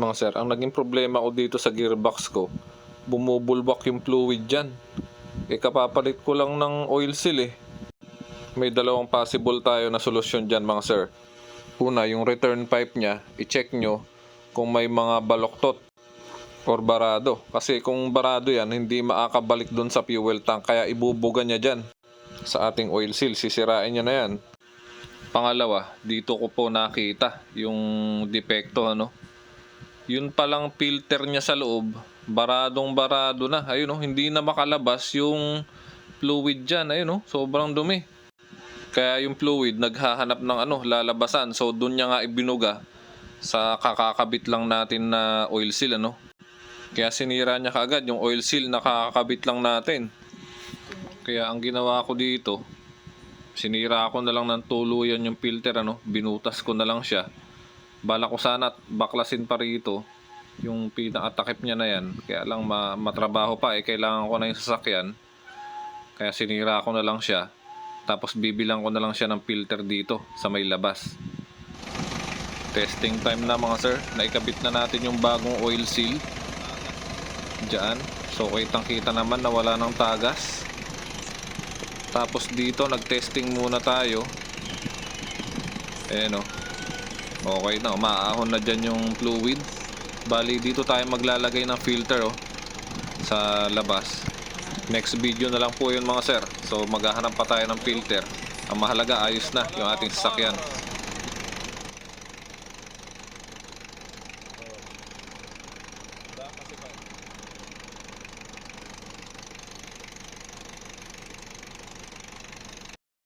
Mga sir, ang naging problema ko dito sa gearbox ko, bumubulwak yung fluid dyan. E kapapalit ko lang ng oil seal eh. May dalawang possible tayo na solusyon dyan mga sir. Una, yung return pipe niya, i-check nyo kung may mga baloktot or barado. Kasi kung barado yan, hindi makakabalik dun sa fuel tank kaya ibubuga niya dyan sa ating oil seal. Sisirain niya na yan. Pangalawa, dito ko po nakita yung depekto ano. Yun palang filter niya sa loob, baradong barado na. Ayun oh, hindi na makalabas yung fluid dyan. Ayun oh, sobrang dumi. Kaya yung fluid naghahanap ng ano, lalabasan. So doon niya nga ibinuga sa kakakabit lang natin na oil seal ano. Kaya sinira niya kaagad yung oil seal na kakakabit lang natin. Kaya ang ginawa ko dito, sinira ko na lang ng tuluyan yung filter ano, binutas ko na lang siya. Bala ko sana baklasin pa rito yung pinakatakip niya na yan. Kaya lang ma- matrabaho pa eh, kailangan ko na yung sasakyan. Kaya sinira ko na lang siya. Tapos bibilang ko na lang siya ng filter dito sa may labas. Testing time na mga sir. Naikabit na natin yung bagong oil seal. Diyan. So kitang kita naman na wala ng tagas. Tapos dito nag-testing muna tayo. Ayan o. Okay na, umaahon na dyan yung fluid. Bali dito tayo maglalagay ng filter oh, sa labas. Next video na lang po yun mga sir. So maghahanap pa tayo ng filter. Ang mahalaga ayos na yung ating sasakyan.